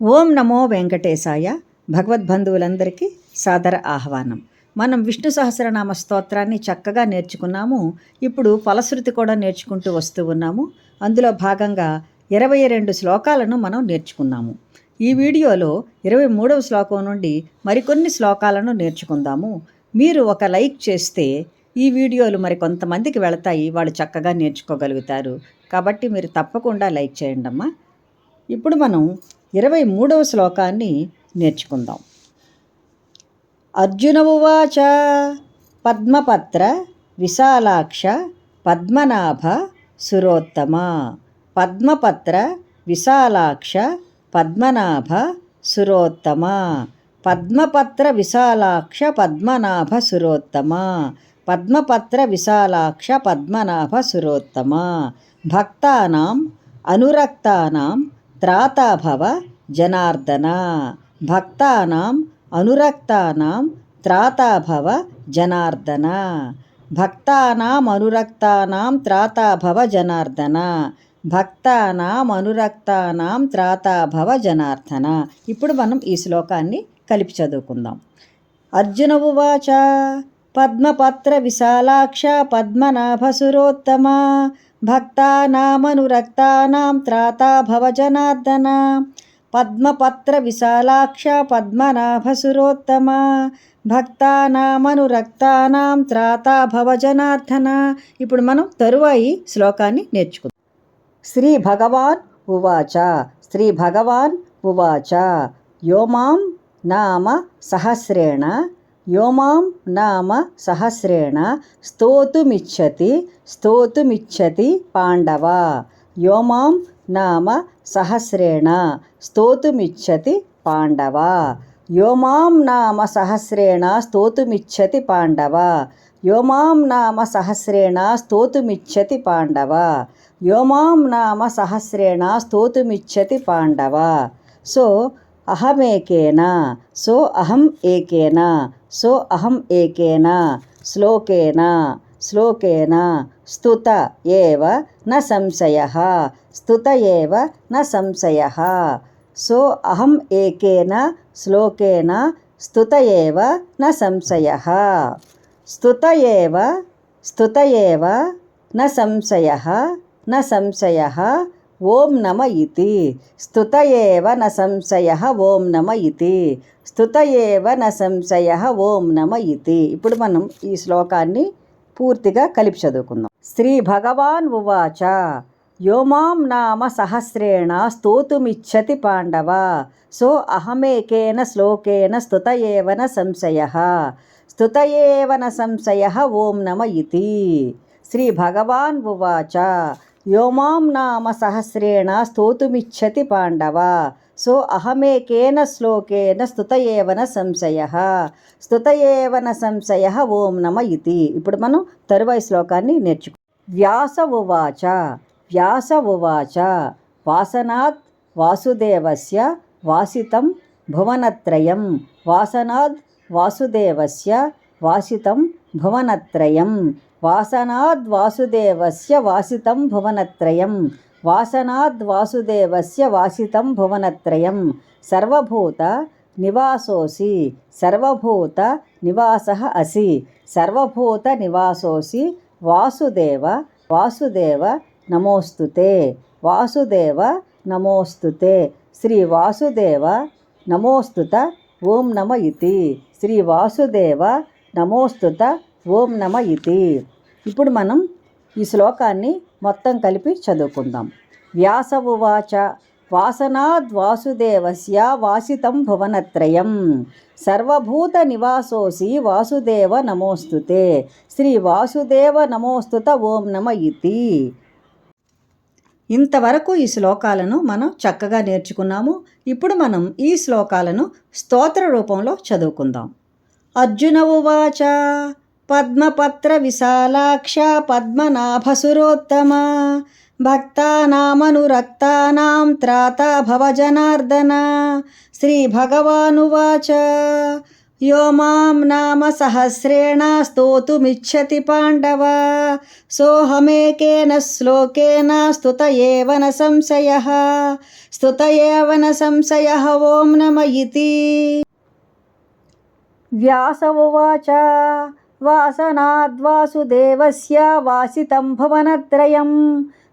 ఓం నమో వెంకటేశాయ. భగవద్బంధువులందరికీ సాదర ఆహ్వానం. మనం విష్ణు సహస్రనామ స్తోత్రాన్ని చక్కగా నేర్చుకున్నాము. ఇప్పుడు ఫలశ్రుతి కూడా నేర్చుకుంటూ వస్తూ ఉన్నాము. అందులో భాగంగా ఇరవై రెండు శ్లోకాలను మనం నేర్చుకున్నాము. ఈ వీడియోలో ఇరవై మూడవ శ్లోకం నుండి మరికొన్ని శ్లోకాలను నేర్చుకుందాము. మీరు ఒక లైక్ చేస్తే ఈ వీడియోలు మరి కొంతమందికి వెళతాయి. వాళ్ళు చక్కగా నేర్చుకోగలుగుతారు. కాబట్టి మీరు తప్పకుండా లైక్ చేయండి అమ్మా ఇప్పుడు మనం ఇరవై మూడవ శ్లోకాన్ని నేర్చుకుందాం. అర్జున ఉవాచ పద్మపత్ర విశాలాక్ష పద్మనాభ సురోత్తమ పద్మపత్ర విశాలాక్ష పద్మనాభ సురోత్తమ పద్మపత్ర విశాలాక్ష పద్మనాభ సురోత్తమ పద్మపత్ర విశాలాక్ష పద్మనాభ సురోత్తమ భక్తానాం అనురక్తానాం త్రాతాభవ జనార్దన భక్తానాం అనురక్తానాం త్రాతాభవ జనార్దన భక్తానాం అనురక్తానాం త్రాతాభవ జనార్దన భక్తానాం అనురక్తానాం త్రాతాభవ జనార్దన. ఇప్పుడు మనం ఈ శ్లోకాన్ని కలిపి చదువుకుందాం. అర్జున ఉవాచ పద్మపత్ర విశాలాక్ష పద్మనాభసురోత్తమ భక్తానామనురక్తానాం త్రాతా భవ పద్మపత్ర విశాలాక్ష పద్మనాభసురోత్తమ భక్తానామనురక్తానాం త్రాతా భవ ఇప్పుడు మనం తరువాయి శ్లోకాన్ని నేర్చుకుందాం. శ్రీ భగవాన్ ఉవాచ శ్రీ భగవాన్ ఉవాచ యోమాం నామ సహస్రేణ యోమాం నామ సహస్రేణ స్తోతుమిచ్చతి స్తోతుమిచ్చతి పాండవ. యోమాం నామ సహస్రేణ స్తోతుమిచ్చతి పాండవ. యోమాం నామ సహస్రేణ స్తోతుమిచ్చతి పాండవ. యోమాం నామ సహస్రేణ స్తోతుమిచ్చతి పాండవ. యోమాం నామ సహస్రేణ స్తోతుమిచ్చతి పాండవ. సో అహమేకేనా. సో అహం ఏకేనా. సో అహం ఏకేన శ్లోకేన శ్లోకేన స్తుత ఏవ న సంశయ స్తుత ఏవ న సంశయ. సో అహం ఏకేన శ్లోకేన స్తుత ఏవ న సంశయ. స్తుత ఏవ స్తుత ఏవ న సంశయ న సంశయ. ఓం నమ ఇతి. స్తుత ఏవ న సంశయ ఓం నమ ఇతి. స్తుత ఏవ న సంశయ ఓం నమ ఇతి. ఇప్పుడు మనం ఈ శ్లోకాన్ని పూర్తిగా కలిపి చదువుకుందాం. శ్రీ భగవాన్ ఉవాచ. యోమాం నామ సహస్రేణ స్తోతుమిచ్చతి పాండవ. సో అహమేకేన శ్లోకేన స్తుత ఏవ సంశయ. స్తుత ఏవ సంశయ ఓం నమ ఇతి. శ్రీ భగవాన్ ఉవాచ. యోమాం నామ సహస్రేణ స్తోతుమిచ్చతి పాండవ. సో అహమేకేన శ్లోకేన స్తుత సంశయ. స్తుత సంశయ ఓం నమ ఇది ఇప్పుడు మనం తరువాయి శ్లోకాన్ని నేర్చుకు. వ్యాస ఉవాచ. వ్యాస ఉవాచ. వాసనాత్ వాసుదేవస్య వాసితం భువనత్రయం. వాసనాద్ వాసుదేవస్య వాసితం భువనత్రయం. వాసనాద్ వాసుదేవస్య వాసితం భువనత్రయం. వాసనాద్ వాసుదేవస్య వాసితం భువనత్రయం. సర్వభూత నివాసోసి సర్వభూత నివాస అసి. సర్వభూత నివాసోసి వాసుదేవ వాసుదేవ నమోస్తుతే. వాసుదేవ నమోస్తుతే. శ్రీ వాసుదేవ నమోస్తుత ఓం నమ ఇతి. శ్రీ వాసుదేవ నమోస్తుత ఓం నమ ఇతి. ఇప్పుడు మనం ఈ శ్లోకాన్ని మొత్తం కలిపి చదువుకుందాం. వ్యాస ఉవాచ వాసనాద్వాసుదేవస్య వాసితం భువనత్రయం. సర్వభూత నివాసోసి వాసుదేవ నమోస్తుతే. శ్రీ వాసుదేవ నమోస్తుత ఓం నమ ఇతి. ఇంతవరకు ఈ శ్లోకాలను మనం చక్కగా నేర్చుకున్నాము. ఇప్పుడు మనం ఈ శ్లోకాలను స్తోత్ర రూపంలో చదువుకుందాం. अर्जुन उवाच पद्मपत्रविशालाक्षा, पद्मनाभसुरोत्तमा, भक्तानामनुरक्तानां त्राता भवजनार्दन श्रीभगवानुवाच। यो माँ नाम सहस्रेण स्तोतुमिच्छति पाण्डव। सोऽहमेकेन श्लोकेन स्तुत एव न संशयः। स्तुत एव न संशयः ॐ नम इति। వ్యాసవువాచ. వాసనాద్వాసుదేవస్య వాసితం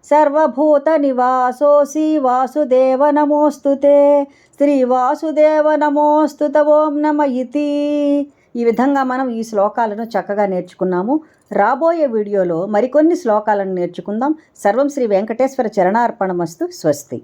సర్వభూత నివాసో వాసుదేవ నమోస్తుతే శ్రీవాసుదేవ నమోస్తుత ఓం నమ ఇతి. ఈ విధంగా మనం ఈ శ్లోకాలను చక్కగా నేర్చుకున్నాము. రాబోయే వీడియోలో మరికొన్ని శ్లోకాలను నేర్చుకుందాం. సర్వం శ్రీ వెంకటేశ్వర చరణార్పణమస్తు స్వస్తి.